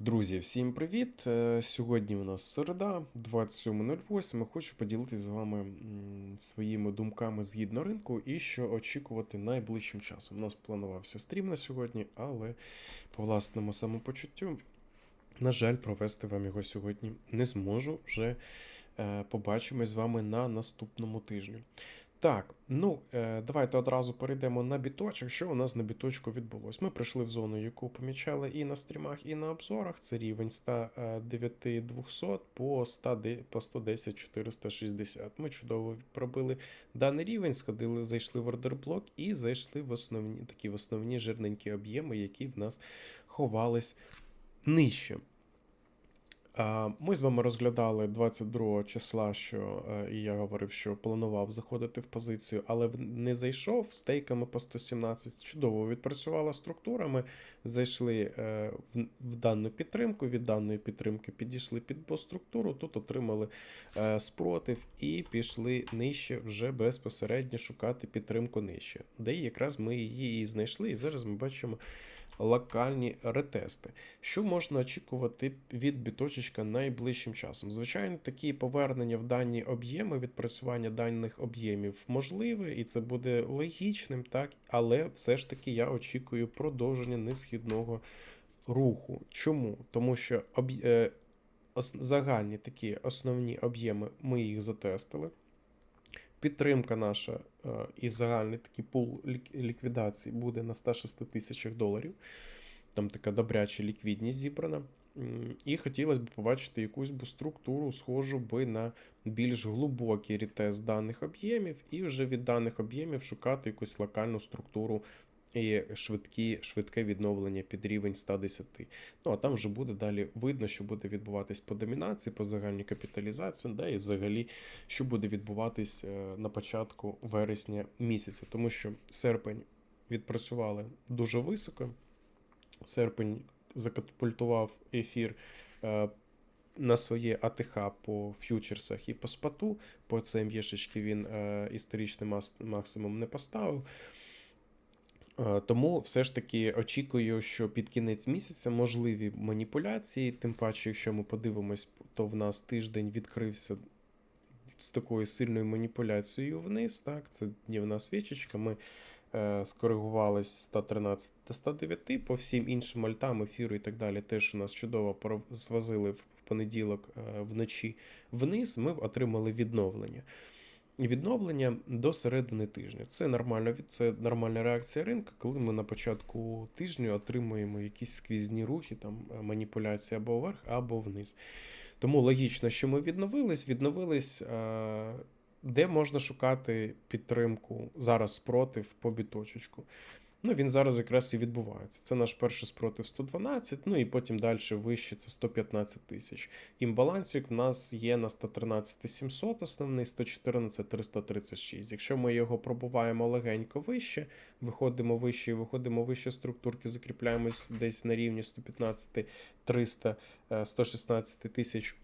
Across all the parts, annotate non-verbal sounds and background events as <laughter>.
Друзі, всім привіт! Е, Сьогодні у нас середа, 27.08. Хочу поділитися з вами своїми думками згідно ринку і що очікувати найближчим часом. У нас планувався стрім на сьогодні, але по власному самопочуттю, на жаль, провести вам його сьогодні не зможу. Вже е, побачимось з вами на наступному тижні. Так, ну е, давайте одразу перейдемо на біточок. Що у нас на біточку відбулось? Ми прийшли в зону, яку помічали і на стрімах, і на обзорах. Це рівень 109 200 по 100, по 110 460. Ми чудово пробили даний рівень, сходили, зайшли в ордерблок і зайшли в основні такі в основні жирненькі об'єми, які в нас ховались нижче. Ми з вами розглядали 22 числа, що е, і я говорив, що планував заходити в позицію, але не зайшов стейками по 117. Чудово відпрацювала структура. Ми зайшли е, в, в дану підтримку. Від даної підтримки підійшли під структуру. Тут отримали е, спротив і пішли нижче вже безпосередньо шукати підтримку нижче. Де якраз ми її і знайшли. І зараз ми бачимо локальні ретести. Що можна очікувати від біточечка найближчим часом? Звичайно, такі повернення в дані об'єми, відпрацювання даних об'ємів можливе, і це буде логічним, так, але все ж таки я очікую продовження несхідного руху. Чому? Тому що об... е, загальні такі основні об'єми ми їх затестили. Підтримка наша е, і загальний такий пул лік- ліквідації буде на 106 тисячах доларів. Там така добряча ліквідність зібрана. І хотілося б побачити якусь би структуру, схожу би на більш глибокий рітез даних об'ємів, і вже від даних об'ємів шукати якусь локальну структуру і швидкі, швидке відновлення під рівень 110. Ну а там вже буде далі видно, що буде відбуватись по домінації, по загальній капіталізації, да, і взагалі, що буде відбуватись е, на початку вересня місяця, тому що серпень відпрацювали дуже високо. Серпень закатапультував ефір е, на своє АТХ по ф'ючерсах і по спату. По ЦМЄшечки він е, історичний максимум не поставив. Е, Тому все ж таки очікую, що під кінець місяця можливі маніпуляції. Тим паче, якщо ми подивимось, то в нас тиждень відкрився з такою сильною маніпуляцією вниз. Так, це днівна свічечка. Ми е, скоригувались з 113 до 109 по всім іншим альтам, ефіру і так далі. Теж у нас чудово звозили в понеділок е, вночі вниз. Ми отримали відновлення. Відновлення до середини тижня. Це нормально, це нормальна реакція ринку, коли ми на початку тижня отримуємо якісь сквізні рухи, там е, маніпуляції або вверх, або вниз. Тому логічно, що ми відновились, відновились, е, де можна шукати підтримку зараз спротив по біточечку. Ну, він зараз якраз і відбувається. Це наш перший спротив 112, ну і потім далі вище це 115 тисяч. Імбалансик в нас є на 113 700, основний 114 336. Якщо ми його пробуваємо легенько вище, виходимо вище і виходимо вище структурки, закріпляємось десь на рівні 115 300, е, 116 тисяч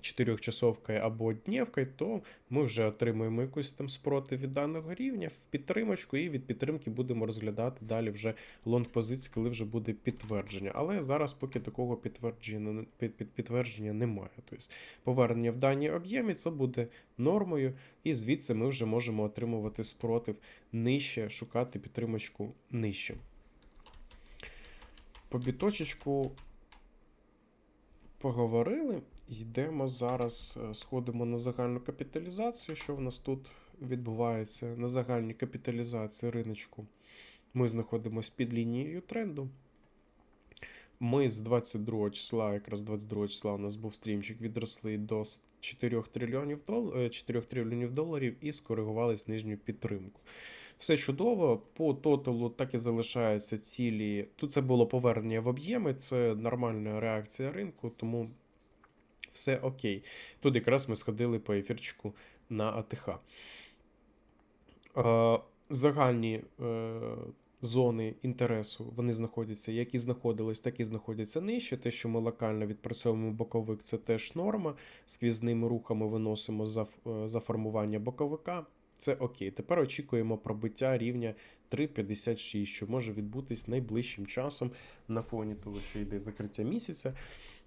чотирьохчасовкою або днівкою, то ми вже отримуємо якусь там спротив від даного рівня в підтримочку, і від підтримки будемо розглядати далі вже лонг позиції, коли вже буде підтвердження. Але зараз поки такого підтвердження під, під, підтвердження немає. Тобто повернення в дані об'ємі це буде нормою, і звідси ми вже можемо отримувати спротив нижче, шукати підтримочку нижче. По біточечку поговорили. Йдемо зараз, е, сходимо на загальну капіталізацію. Що в нас тут відбувається на загальній капіталізації риночку? Ми знаходимося під лінією тренду. Ми з 22 числа, якраз 22 числа у нас був стрімчик, відросли до 4 трильйонів, дол... е, 4 трильйонів доларів і скоригувались нижню підтримку. Все чудово. По тоталу так і залишаються цілі. Тут це було повернення в об'єми, це нормальна реакція ринку, тому все окей. Тут якраз ми сходили по ефірчику на АТХ. Е, Загальні е, зони інтересу вони знаходяться, як і знаходились, так і знаходяться нижче. Те, що ми локально відпрацьовуємо боковик, це теж норма. Сквізними рухами виносимо за, е, за формування боковика. Це окей. Тепер очікуємо пробиття рівня 3,56, що може відбутись найближчим часом на фоні того, що йде закриття місяця.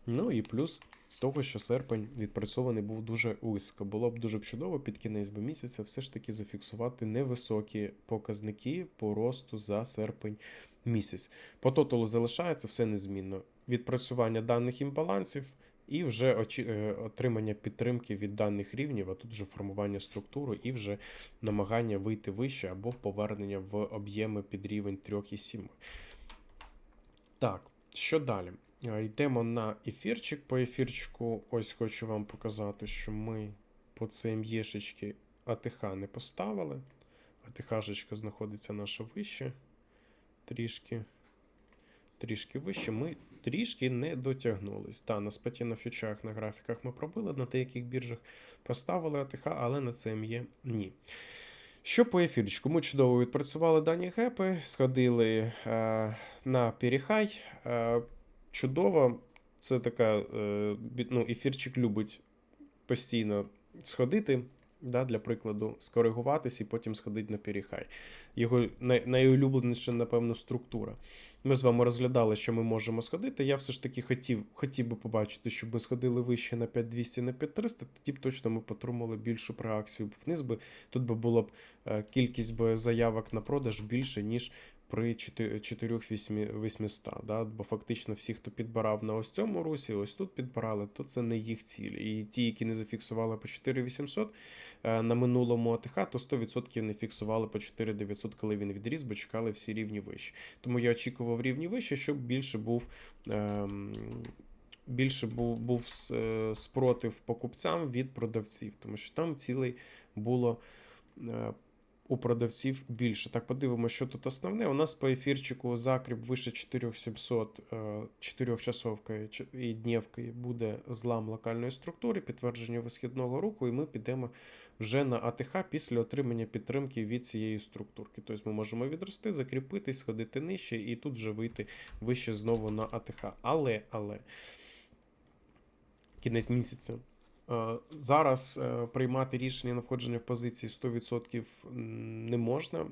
Ну і плюс того, що серпень відпрацьований був дуже високо. Було б дуже чудово під кінець би місяця все ж таки зафіксувати невисокі показники по росту за серпень місяць. По тоталу залишається все незмінно. Відпрацювання даних імбалансів і вже е, отримання підтримки від даних рівнів, а тут вже формування структури і вже намагання вийти вище або повернення в об'єми під рівень 3,7. Так, що далі? Е, Йдемо на ефірчик. По ефірчику, ось хочу вам показати, що ми по CME-шечки АТХ не поставили. АТХ-шечка знаходиться наша вище. Трішки. Трішки вище. Ми трішки не дотягнулись. Та, на спаті на фьючах на графіках ми пробили, на деяких біржах поставили АТХ, але на CME ні. Що по ефірчику? Ми чудово відпрацювали дані гепи, сходили е, на Піріхай. Е, чудово, це така, е, ну, ефірчик любить постійно сходити, да, для прикладу, скоригуватись і потім сходити на Піріхай. Його най, найулюбленіша, напевно, структура. Ми з вами розглядали, що ми можемо сходити. Я все ж таки хотів, хотів би побачити, щоб ми сходили вище на 5200, на 5300, тоді б точно ми потримали більшу реакцію вниз би. Тут би було б е, кількість би заявок на продаж більше, ніж при 4800. Да? Бо фактично всі, хто підбирав на ось цьому русі, ось тут підбирали, то це не їх цілі. І ті, які не зафіксували по 4800 е, на минулому АТХ, то 100% не фіксували по 4900, коли він відріс, бо чекали всі рівні вище. Тому я очікував рівні вище, щоб більше був. Ем, Більше був, був е, спротив покупцям від продавців, тому що там цілий було е, у продавців більше. Так, подивимося, що тут основне. У нас по ефірчику закріп вище 4700 4 часовки і днівки буде злам локальної структури, підтвердження висхідного руху, і ми підемо вже на АТХ після отримання підтримки від цієї структурки. Тобто ми можемо відрости, закріпитись, сходити нижче і тут вже вийти вище знову на АТХ. Але, але кінець місяця. Е, Зараз е, приймати рішення на входження в позиції 100% не можна.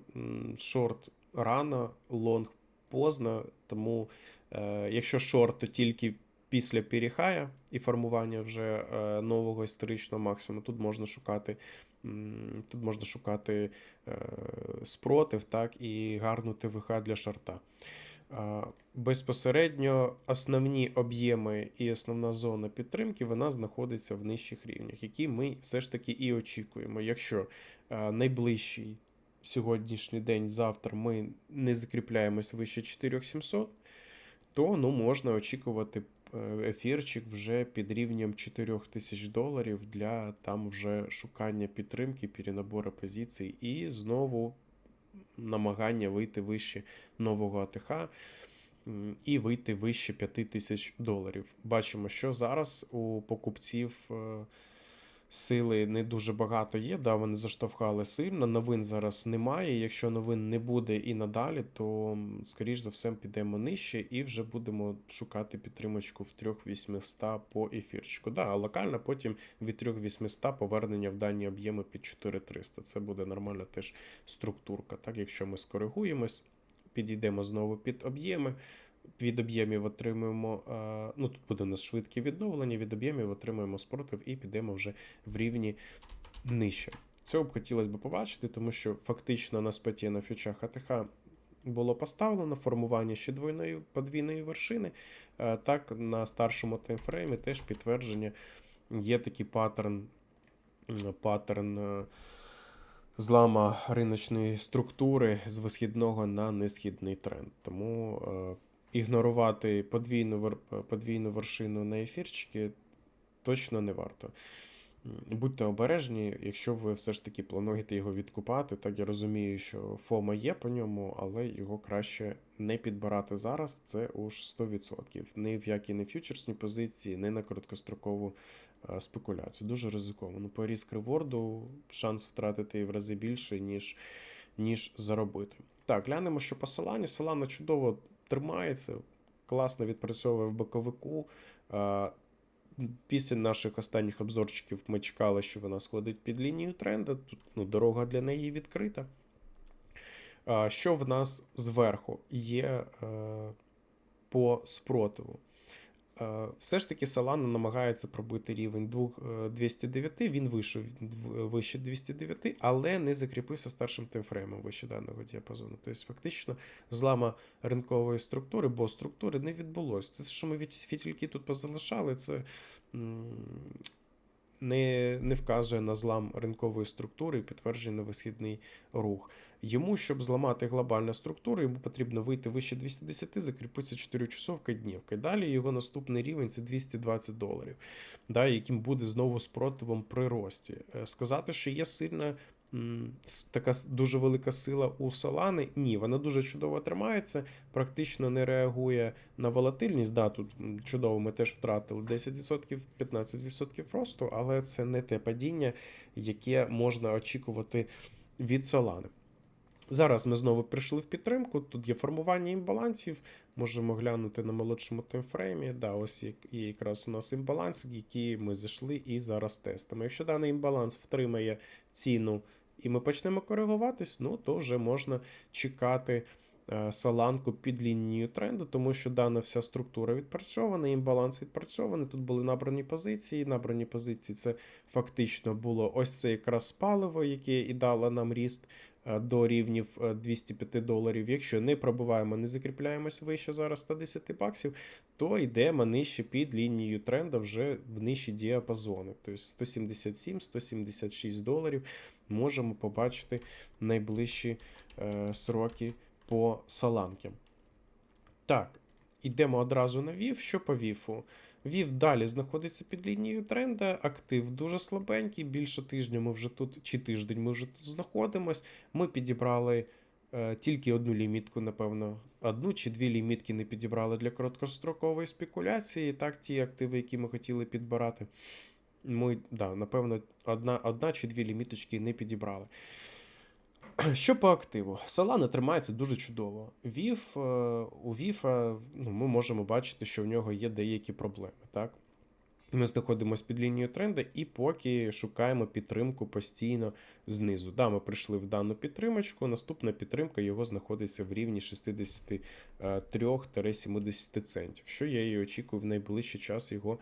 Шорт рано, лонг поздно. Тому, е, якщо шорт, то тільки після перехая і формування вже нового історичного максимуму. Тут можна шукати. Тут можна шукати спротив, так, і гарну ТВХ для шорта. Безпосередньо основні об'єми і основна зона підтримки вона знаходиться в нижчих рівнях, які ми все ж таки і очікуємо. Якщо найближчий сьогоднішній день, завтра ми не закріпляємось вище 4700, то ну, можна очікувати е, ефірчик вже під рівнем 4000 доларів для там вже шукання підтримки, перенабору позицій і знову намагання вийти вище нового АТХ і вийти вище 5 тисяч доларів. Бачимо, що зараз у покупців е, сили не дуже багато є. Да, вони заштовхали сильно. Новин зараз немає. Якщо новин не буде і надалі, то скоріш за все підемо нижче і вже будемо шукати підтримочку в 3800 по ефірчику. Да, а локально потім від 3800 повернення в дані об'єми під 4300. Це буде нормальна теж структурка. Так, якщо ми скоригуємось, підійдемо знову під об'єми. Від об'ємів отримуємо, е, ну тут буде у нас швидке відновлення, від об'ємів отримуємо спротив і підемо вже в рівні нижче. Цього б хотілося б побачити, тому що фактично на спаті на фьючах АТХ було поставлено формування ще двойної подвійної вершини. Е, Так, на старшому таймфреймі теж підтвердження є такий паттерн, паттерн е, злама риночної структури з висхідного на несхідний тренд. Тому ігнорувати подвійну, подвійну вершину на ефірчики точно не варто. Будьте обережні, якщо ви все ж таки плануєте його відкупати. Так я розумію, що ФОМа є по ньому, але його краще не підбирати зараз. Це уж 100%. Ні в які не фьючерсні позиції, ні на короткострокову е, спекуляцію. Дуже ризиковано. По різк реворду шанс втратити в рази більше, ніж, ніж заробити. Так, глянемо, що по Солані. Солана чудово тримається, класно відпрацьовує в боковику. Після наших останніх обзорчиків ми чекали, що вона сходить під лінію тренду. Тут ну, дорога для неї відкрита. Що в нас зверху є е, по спротиву? Е, Все ж таки Салана намагається пробити рівень двох- е, 209, він вийшов вище 209, але не закріпився старшим таймфреймом вище даного діапазону. Тобто, фактично, злама ринкової структури, бо структури не відбулось. Те, що ми від фітільки тут позалишали, це не, не вказує на злам ринкової структури і підтверджує на висхідний рух. Йому, щоб зламати глобальну структуру, йому потрібно вийти вище 210, закріпитися 4 часовка днівки. Далі його наступний рівень це 220 доларів, да, яким буде знову спротивом при рості. Е, Сказати, що є сильна. Така дуже велика сила у Солани. Ні, вона дуже чудово тримається, практично не реагує на волатильність. Да, тут чудово, ми теж втратили 10%, 15% росту, але це не те падіння, яке можна очікувати від Солани. Зараз ми знову прийшли в підтримку. Тут є формування імбалансів. Можемо глянути на молодшому таймфреймі. Да, ось є якраз у нас імбаланс, який ми зайшли і зараз тестимо. Якщо даний імбаланс втримає ціну і ми почнемо коригуватись, ну то вже можна чекати е, саланку під лінією тренду, тому що дана вся структура відпрацьована, імбаланс відпрацьований. Тут були набрані позиції. Набрані позиції це фактично було ось це якраз паливо, яке і дало нам ріст до рівнів е, 205 доларів. Якщо не пробиваємо, не закріпляємось вище зараз 110 баксів, то йдемо нижче під лінією тренда вже в нижчі діапазони. Тобто 177-176 доларів можемо побачити найближчі е, сроки по саланки. Так, йдемо одразу на ВІВ. Що по ВІФу? ВІВ далі знаходиться під лінією тренда, актив дуже слабенький. Більше тижня ми вже тут, чи тиждень ми вже тут знаходимось. Ми підібрали е, тільки одну лімітку, напевно, одну чи дві лімітки не підібрали для короткострокової спекуляції. Так, ті активи, які ми хотіли підбирати. Ми, да, напевно, одна, одна чи дві ліміточки не підібрали. <clears throat> Що по активу? Solana тримається дуже чудово. Вів, е, у Віфа ну, ми можемо бачити, що в нього є деякі проблеми. Так? Ми знаходимося під лінією тренду і поки шукаємо підтримку постійно знизу. Да, ми прийшли в дану підтримочку. Наступна підтримка його знаходиться в рівні 63-70 центів. Що я і очікую в найближчий час його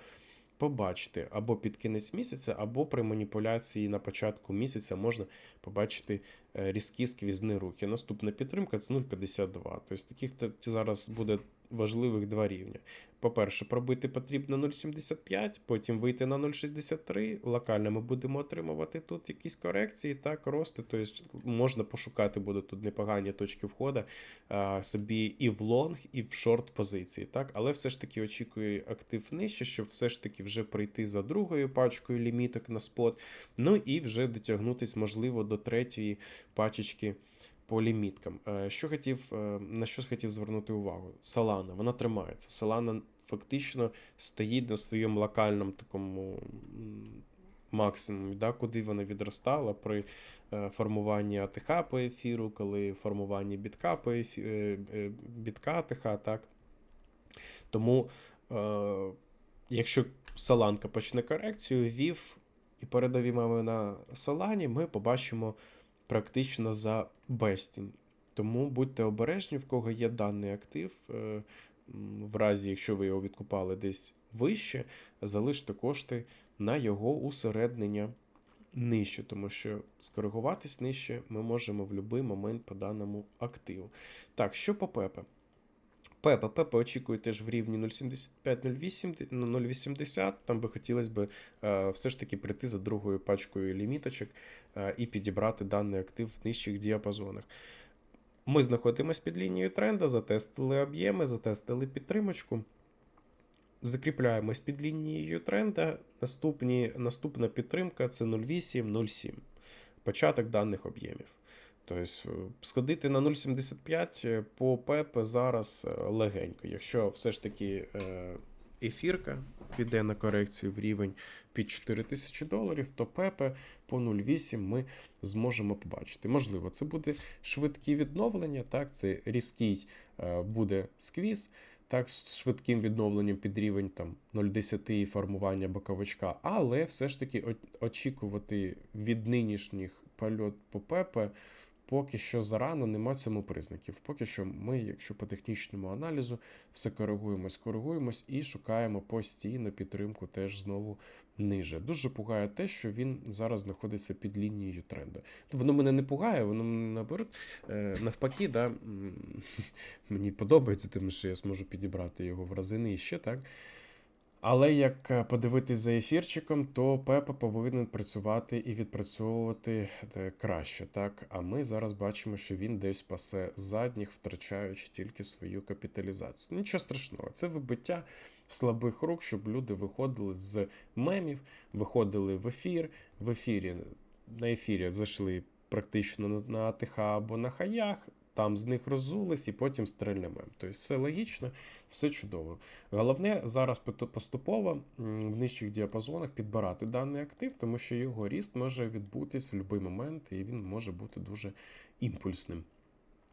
побачити або під кінець місяця, або при маніпуляції на початку місяця можна побачити е, різкі сквізні рухи. Наступна підтримка це 0,52. Тобто таких зараз буде важливих два рівня. По-перше, пробити потрібно 0,75, потім вийти на 0,63. Локально ми будемо отримувати тут якісь корекції, так, рости. Тобто можна пошукати буде тут непогані точки входу а, собі і в лонг, і в шорт позиції. Так? Але все ж таки очікую актив нижче, щоб все ж таки вже прийти за другою пачкою ліміток на спот. Ну і вже дотягнутись, можливо, до третьої пачечки по ліміткам. Е, Що хотів, е, на що хотів звернути увагу? Солана, вона тримається. Солана фактично стоїть на своєму локальному такому максимумі, да, куди вона відростала при е, формуванні АТХ по ефіру, коли формуванні бітка по ефі, бітка АТХ, так. Тому, якщо Соланка почне корекцію, вів і передові мами на Солані, ми побачимо практично за безцінь. Тому будьте обережні, в кого є даний актив. е, В разі, якщо ви його відкупали десь вище, залиште кошти на його усереднення нижче, тому що скоригуватись нижче ми можемо в будь-який момент по даному активу. Так, що по ПЕПе? ПЕПе, ПЕПе очікує теж в рівні 0,75-0,80, ну, 0,80. Там би хотілося б е, все ж таки прийти за другою пачкою ліміточок е, і підібрати даний актив в нижчих діапазонах. Ми знаходимося під лінією тренда, затестили об'єми, затестили підтримочку. Закріпляємось під лінією тренда. Наступні, наступна підтримка це 0,8-0,7. Початок даних об'ємів. Тобто е, сходити на 0,75 е, по ПЕП зараз е, легенько. Якщо все ж таки ефірка піде на корекцію в рівень під 4000 доларів, то ПЕП по 0,8 ми зможемо побачити. Можливо, це буде швидкі відновлення, так, це різкий буде сквіз так, з швидким відновленням під рівень там 0,10 і формування боковичка, але все ж таки очікувати від нинішніх польот по ПЕПе поки що зарано нема цьому признаків. Поки що ми, якщо по технічному аналізу, все коригуємось, коригуємось і шукаємо постійно підтримку теж знову ниже. Дуже пугає те, що він зараз знаходиться під лінією тренду. Воно мене не пугає, воно мене наоборот, е, навпаки, да, <laughs> мені подобається, тому що я зможу підібрати його в рази нижче, так? Але як е, подивитись за ефірчиком, то Пепа повинен працювати і відпрацьовувати е, краще, так? А ми зараз бачимо, що він десь пасе задніх, втрачаючи тільки свою капіталізацію. Нічого страшного, це вибиття слабих рук, щоб люди виходили з мемів, виходили в ефір. В ефірі на ефірі зайшли практично на- АТХ або на хаях. Там з них роззулись і потім стрельнемо. Тобто все логічно, все чудово. Головне зараз поступово в нижчих діапазонах підбирати даний актив, тому що його ріст може відбутись в будь-який момент, і він може бути дуже імпульсним.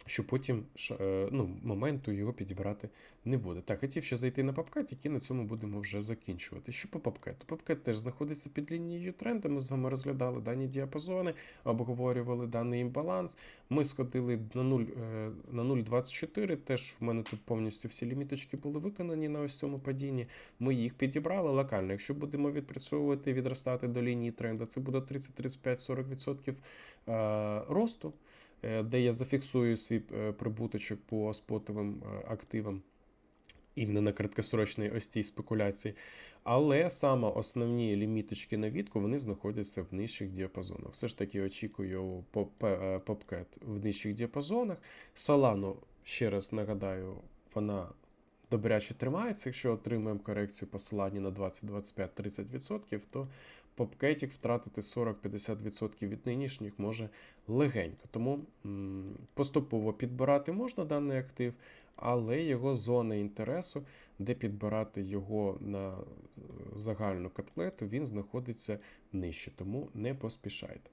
Що потім е, ну, моменту його підібрати не буде. Так, хотів ще зайти на PubCat, який на цьому будемо вже закінчувати. Що по PubCat? PubCat теж знаходиться під лінією тренду. Ми з вами розглядали дані діапазони, обговорювали даний імбаланс. Ми сходили на 0, е, на 0,24. Теж в мене тут повністю всі ліміточки були виконані на ось цьому падінні. Ми їх підібрали локально. Якщо будемо відпрацьовувати, відростати до лінії тренду, це буде 30-35-40% е, росту, де я зафіксую свій е, прибуточок по спотовим е, активам. Іменно на краткосрочній ось спекуляції. Але саме основні ліміточки на відку вони знаходяться в нижчих діапазонах. Все ж таки очікую попкет в нижчих діапазонах. Solano, ще раз нагадаю, вона добряче тримається. Якщо отримаємо корекцію посилання на 20, 25, 30%, то попкетік втратити 40-50% від нинішніх може легенько. Тому поступово підбирати можна даний актив, але його зона інтересу, де підбирати його на е, загальну котлету, він знаходиться нижче, тому не поспішайте.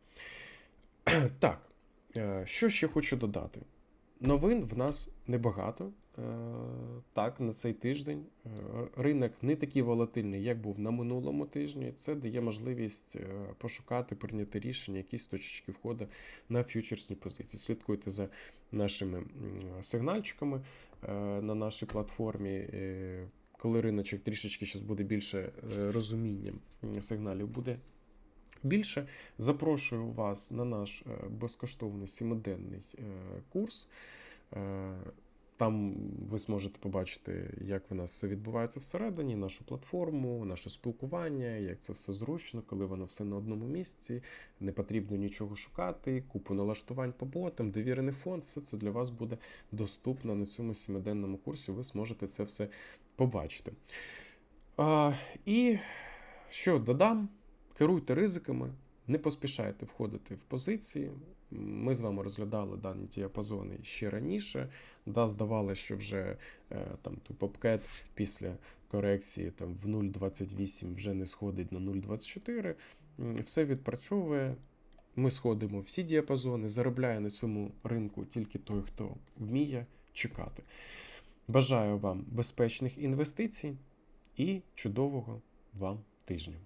<clears throat> Так, е, що ще хочу додати? Новин в нас небагато. Е, Так, на цей тиждень е, ринок не такий волатильний, як був на минулому тижні. Це дає можливість е, пошукати, прийняти рішення, якісь точечки входу на фьючерсні позиції. Слідкуйте за нашими сигнальчиками на нашій платформі. Коли риночок трішечки зараз буде більше е, розуміння сигналів буде більше, запрошую вас на наш безкоштовний сімиденний курс. Там ви зможете побачити, як в нас все відбувається всередині, нашу платформу, наше спілкування, як це все зручно, коли воно все на одному місці, не потрібно нічого шукати, купу налаштувань по ботам, довірений фонд, все це для вас буде доступно на цьому сімиденному курсі. Ви зможете це все побачити. А, і що додам? Керуйте ризиками, не поспішайте входити в позиції. Ми з вами розглядали дані діапазони ще раніше. Да, здавалося, що вже е, там попкет після корекції там, в 0,28 вже не сходить на 0,24. Все відпрацьовує. Ми сходимо всі діапазони, заробляє на цьому ринку тільки той, хто вміє чекати. Бажаю вам безпечних інвестицій і чудового вам тижня.